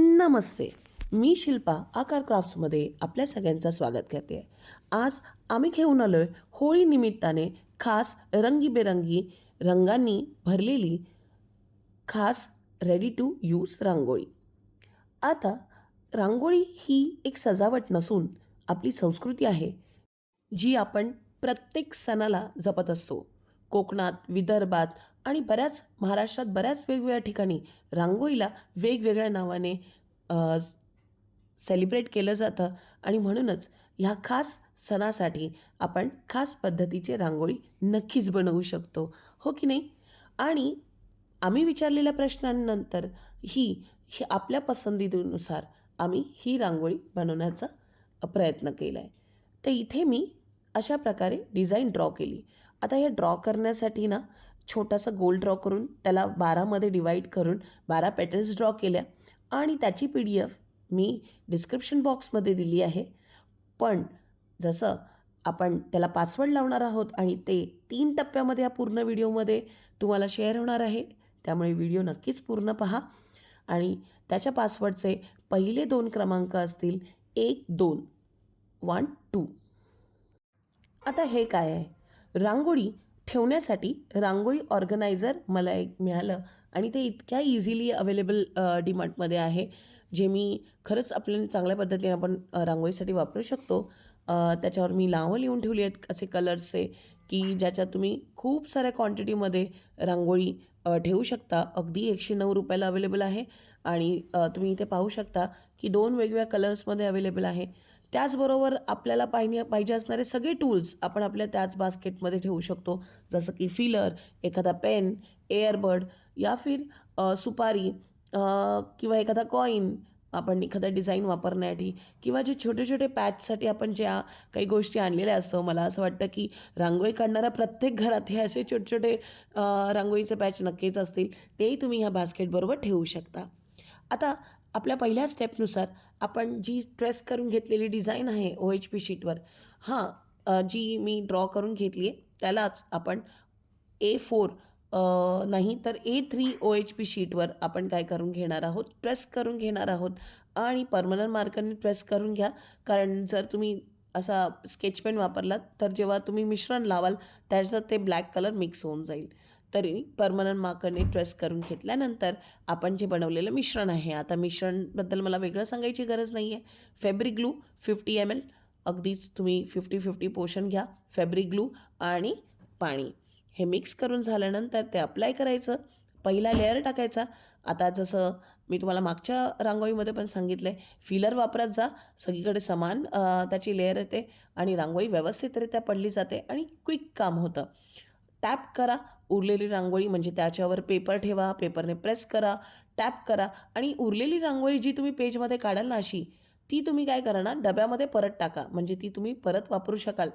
नमस्ते. मी शिल्पा आकार क्राफ्ट्समध्ये आपल्या सगळ्यांचं स्वागत करते. आज आम्ही घेऊन आलो आहे होळी निमित्ताने खास रंगीबेरंगी रंगांनी भरलेली खास रेडी टू यूज रांगोळी. आता रांगोळी ही एक सजावट नसून आपली संस्कृती आहे जी आपण प्रत्येक सणाला जपत असतो. कोकणात विदर्भात आणि बऱ्याच महाराष्ट्रात बऱ्याच वेगवेगळ्या ठिकाणी रांगोळीला वेगवेगळ्या नावाने सेलिब्रेट केलं जातं. आणि म्हणूनच ह्या खास सणासाठी आपण खास पद्धतीची रांगोळी नक्कीच बनवू शकतो. हो की नाही? आणि आम्ही विचारलेल्या प्रश्नांनंतर ही ही आपल्या पसंतीनुसार आम्ही ही रांगोळी बनवण्याचा प्रयत्न केला आहे तर इथे मी अशा प्रकारे डिझाईन ड्रॉ केली. आता हे ड्रॉ करण्यासाठी ना छोटासा गोल ड्रॉ करून त्याला बारामध्ये डिवाईड करून बारा पेटल्स ड्रॉ केल्या. आणि त्याची पी डी एफ मी डिस्क्रिप्शन बॉक्समध्ये दिली आहे. पण जसं आपण त्याला पासवर्ड लावणार आहोत आणि ते तीन टप्प्यामध्ये या पूर्ण व्हिडिओमध्ये तुम्हाला शेअर होणार आहे त्यामुळे व्हिडिओ नक्कीच पूर्ण पहा. आणि त्याच्या पासवर्डचे पहिले दोन क्रमांक असतील एक दोन वन टू आता हे काय आहे? रांगोळी ठेवण्यासाठी रांगोळी ऑर्गनायझर मला एक मिळालं आणि ते इतक्या इझिली अवेलेबल डीमार्टमध्ये आहे जे मी खरंच आपल्याला चांगल्या पद्धतीने आपण रांगोळीसाठी वापरू शकतो. त्याच्यावर मी नावं लिहून ठेवली आहेत असे कलर्सचे की ज्याच्यात तुम्ही खूप साऱ्या क्वांटिटीमध्ये रांगोळी ठेवू शकता. अगदी एकशे नऊ रुपयाला अवेलेबल आहे आणि तुम्ही इथे पाहू शकता की दोन वेगवेगळ्या कलर्समध्ये अवेलेबल आहे. त्याचबरोबर आपल्याला पाहिजे पाहिजे असणारे सगळे टूल्स आपण आपल्या त्याच बास्केटमध्ये ठेवू शकतो. जसं की फिलर एखादा पेन एअरबड या फिर सुपारी किंवा एखादा कॉईन आपण एखादा डिझाईन वापरण्यासाठी किंवा जे छोटे छोटे पॅचसाठी आपण ज्या काही गोष्टी आणलेल्या असतो मला असं वाटतं की रांगोळी काढणाऱ्या प्रत्येक घरात हे असे छोटे छोटे रांगोळीचे पॅच नक्कीच असतील. तेही तुम्ही ह्या बास्केटबरोबर ठेवू शकता. आता आपल्या पहिल्या स्टेपनुसार आपण जी ट्रेस करून घेतलेली डिझाईन आहे ओ एच पी शीटवर हां जी मी ड्रॉ करून घेतली आहे त्यालाच आपण ए फोर नाही तर A three O H P शीटवर आपण काय करून घेणार आहोत? ट्रेस करून घेणार आहोत. आणि परमनंट मार्करने ट्रेस करून घ्या कारण जर तुम्ही असा स्केच पेन वापरलात तर जेव्हा तुम्ही मिश्रण लावाल त्याचं ते ब्लॅक कलर मिक्स होऊन जाईल. तरी परमनंट मार्करने ट्रेस करून घेतल्यानंतर आपण जे बनवलेलं मिश्रण आहे आता मिश्रणबद्दल मला वेगळं सांगायची गरज नाही आहे fabric glue fifty M L अगदीच तुम्ही फिफ्टी फिफ्टी पोर्शन घ्या. फॅब्रिक ग्लू आणि पाणी. हे मिक्स करून झाल्यानंतर ते अप्लाय करायचं. पहिला लेअर टाकायचा. आता जसं मी तुम्हाला मागच्या रांगोळीमध्ये पण सांगितलं आहे फिलर वापरत जा. सगळीकडे समान त्याची लेअर येते आणि रांगोळी व्यवस्थितरित्या पडली जाते आणि क्विक काम होतं. टॅप करा. उरलेली रांगोळी म्हणजे त्याच्यावर पेपर ठेवा पेपरने प्रेस करा टॅप करा आणि उरलेली रांगोळी जी तुम्ही पेजमध्ये काढाल ना अशी ती तुम्ही काय करा ना डब्यामध्ये परत टाका. म्हणजे ती तुम्ही परत वापरू शकाल.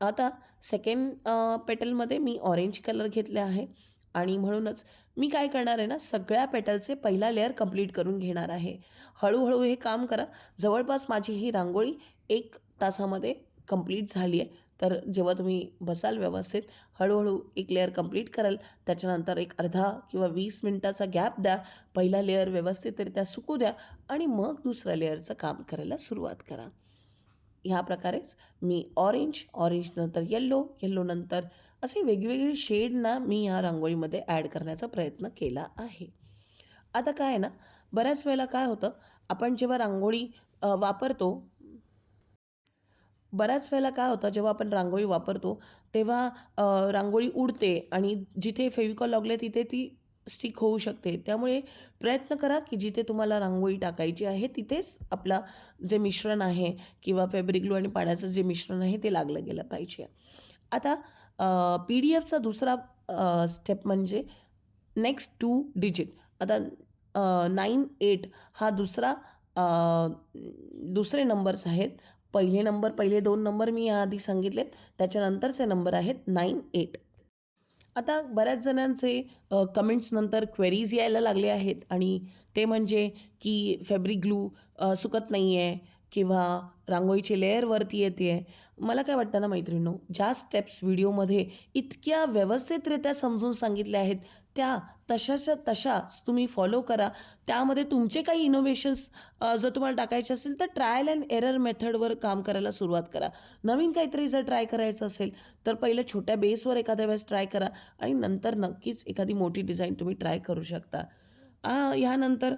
आता सेकंड पेटलमध्ये मी ऑरेंज कलर घेतले आहे. आणि म्हणूनच मी काय करणार आहे ना सगळ्या पेटलचे पहिला लेअर कंप्लीट करून घेणार आहे. हळूहळू हे काम करा. जवळपास माझी ही रांगोळी एक तासामध्ये कंप्लीट झाली आहे. तर जेव्हा तुम्ही बसाल व्यवस्थित हळूहळू एक लेअर कंप्लीट कराल त्याच्यानंतर एक अर्धा किंवा वीस मिनटाचा गॅप द्या पहिला लेअर व्यवस्थितरित्या सुकू द्या आणि मग दुसऱ्या लेअरचं काम करायला सुरुवात करा. ह्या प्रकारेच मी ऑरेंज ऑरेंज नंतर येल्लो येल्लो नंतर असे वेगवेगळे शेडना मी ह्या रांगोळीमध्ये ॲड करण्याचा प्रयत्न केला आहे. आता काय आहे ना बऱ्याच वेळेला काय होतं आपण जेव्हा रांगोळी वापरतो बऱ्याच वेळेला काय होतं जेव्हा आपण रांगोळी वापरतो तेव्हा रांगोळी उडते आणि जिथे फेविकॉल लागले तिथे ती स्टिक होऊ शकते. त्यामुळे प्रयत्न करा की जिथे तुम्हाला रांगोळी टाकायची आहे तिथेच आपला जे मिश्रण आहे किंवा फॅब्रिक ग्लू आणि पाण्याचं जे मिश्रण आहे ते लागलं गेलं पाहिजे. आता पी डी एफचा दुसरा स्टेप म्हणजे नेक्स्ट टू डिजिट आता नाईन एट हा दुसरा दुसरे नंबर्स आहेत. पहिले नंबर पहिले दोन नंबर मी याआधी सांगितलेत. त्याच्यानंतरचे नंबर आहेत नाईन एट. आता बऱ्याच जणांचे कमेंट्स नंतर क्वेरीज यायला लागले आहेत. आणि ते म्हणजे की फॅब्रिक ग्लू सुकत नाही आहे किंवा रांगोळीचे लेअरवरती येते आहे मला काय वाटतं ना मैत्रिणीनो ज्या स्टेप्स व्हिडिओमध्ये इतक्या व्यवस्थितरित्या समजून सांगितल्या आहेत त्या तशाच्या तशाच तुम्ही फॉलो करा. त्यामध्ये तुमचे काही इनोव्हेशन्स जर तुम्हाला टाकायचे असेल तर ट्रायल अँड एरर मेथडवर काम करायला सुरुवात करा. नवीन काहीतरी जर ट्राय करायचं असेल तर पहिलं छोट्या बेसवर एखाद्या वेळेस ट्राय करा आणि नंतर नक्कीच एखादी मोठी डिझाईन तुम्ही ट्राय करू शकता. ह्यानंतर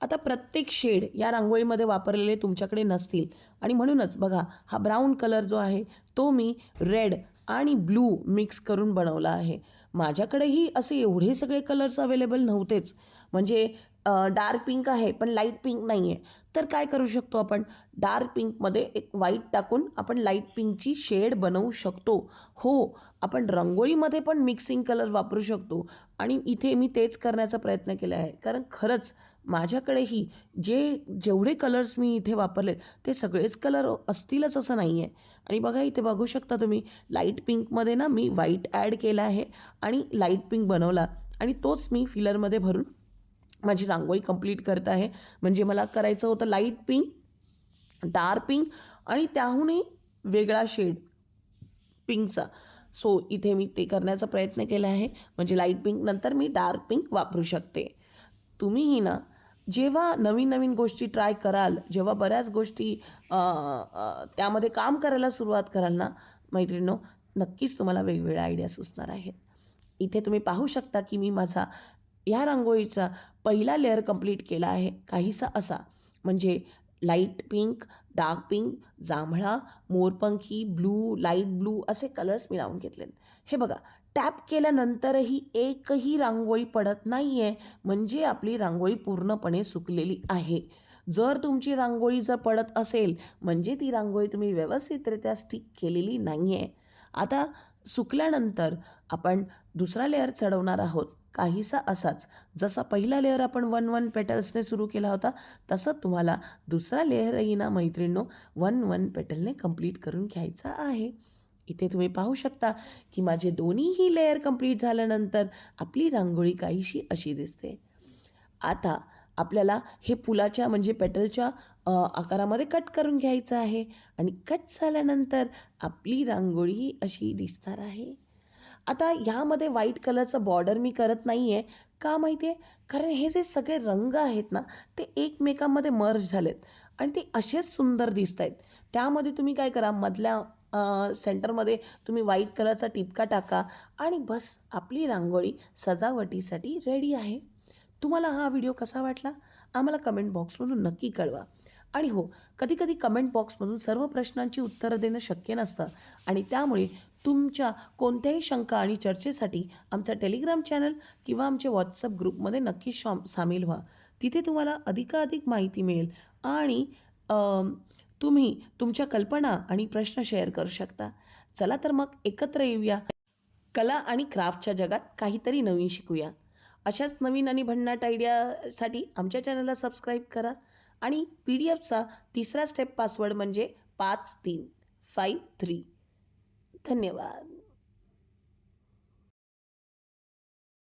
आता प्रत्येक शेड या रांगोळीमध्ये वापरलेले तुमच्याकडे नसतील. आणि म्हणूनच बघा हा ब्राऊन कलर जो आहे तो मी रेड आणि ब्लू मिक्स करून बनवला आहे. माझ्याकडेही असे एवढे सगळे कलर्स अवेलेबल नव्हतेच. म्हणजे डार्क पिंक आहे पण लाइट पिंक नाही आहे तर काय करू शकतो आपण? डार्क पिंकमध्ये एक व्हाईट टाकून आपण लाइट पिंकची शेड बनवू शकतो. हो आपण रंगोळीमध्ये पण मिक्सिंग कलर वापरू शकतो. आणि इथे मी तेच करण्याचा प्रयत्न केला आहे. कारण खरंच माझ्याकडेही जे जेवढे कलर्स मी इथे वापरले ते सगळेच कलर असतीलच असं नाही आहे आणि बघा इथे बघू शकता तुम्ही लाइट पिंकमध्ये ना मी व्हाईट ॲड केला आहे आणि लाइट पिंक बनवला. आणि तोच मी फिलरमध्ये भरून माझी रांगोळी कंप्लीट करत आहे. म्हणजे मला करायचं होतं लाइट पिंक डार्क पिंक आणि त्याहूनही वेगळा शेड पिंकचा सो इथे मी ते करण्याचा प्रयत्न केला आहे. म्हणजे लाइट पिंक नंतर मी डार्क पिंक वापरू शकते. तुम्हीही ना जेव्हा नवीन नवीन गोष्टी ट्राय कराल जेव्हा बऱ्याच गोष्टी त्यामध्ये काम करायला सुरुवात कराल ना मैत्रिणीनो नक्कीच तुम्हाला वेगवेगळ्या आयडिया सुचणार आहेत. इथे तुम्ही पाहू शकता की मी माझा या रांगोळीचा पहिला लेअर कंप्लीट केला आहे. काहीसा असा म्हणजे लाइट पिंक डार्क पिंक जांभळा मोरपंखी ब्लू लाइट ब्लू असे कलर्स मी लावून घेतलेत. हे बघा टॅप केल्यानंतरही एकही रांगोळी पडत नाही आहे म्हणजे आपली रांगोळी पूर्णपणे सुकलेली आहे. जर तुमची रांगोळी जर पडत असेल म्हणजे ती रांगोळी तुम्ही व्यवस्थितरित्या स्टिक केलेली नाही आहे आता सुकल्यानंतर आपण दुसरा लेअर चढवणार आहोत. काहीसा असाच. जसा पहिला लेअर आपण वन वन पेटल्सने सुरू केला होता तसं तुम्हाला दुसरा लेअरही ना मैत्रिणींनो वन वन पेटलने कंप्लीट करून घ्यायचा आहे. इथे तुम्ही पाहू शकता की माझे दोन्हीही लेअर कंप्लीट झाल्यानंतर आपली रांगोळी काहीशी अशी दिसते. आता आपल्याला हे फुलाच्या म्हणजे पेटलच्या आकारामध्ये कट करून घ्यायचं आहे. आणि कट झाल्यानंतर आपली रांगोळी अशी दिसणार आहे. आता ह्यामध्ये व्हाईट कलरचं बॉर्डर मी करत नाही आहे का माहिती आहे कारण हे जे सगळे रंग आहेत ना ते एकमेकांमध्ये मर्ज झालेत. आणि ते असेच सुंदर दिसत आहेत. त्यामध्ये तुम्ही काय करा मधल्या सेंटरमध्ये तुम्ही व्हाईट कलरचा टिपका टाका आणि बस आपली रांगोळी सजावटीसाठी रेडी आहे. तुम्हाला हा व्हिडिओ कसा वाटला? आम्हाला कमेंट बॉक्समधून नक्की कळवा. आणि हो कधीकधी कमेंट बॉक्समधून सर्व प्रश्नांची उत्तरं देणं शक्य नसतं. आणि त्यामुळे तुमच्या कोणत्याही शंका आणि चर्चेसाठी आमचा टेलिग्राम चॅनल किंवा आमच्या व्हॉट्सअप ग्रुपमध्ये नक्की शॉम सामील व्हा. तिथे तुम्हाला अधिकाधिक माहिती मिळेल आणि तुम्ही तुमच्या कल्पना आणि प्रश्न शेअर करू शकता. चला तर मग एकत्र येऊया. कला आणि क्राफ्टच्या जगात काहीतरी नवीन शिकूया. अशाच नवीन आणि भन्नाट आयडियासाठी आमच्या चॅनलला सबस्क्राईब करा. आणि पी डी एफचा तिसरा स्टेप पासवर्ड म्हणजे पाच तीन फाईव्ह थ्री. धन्यवाद.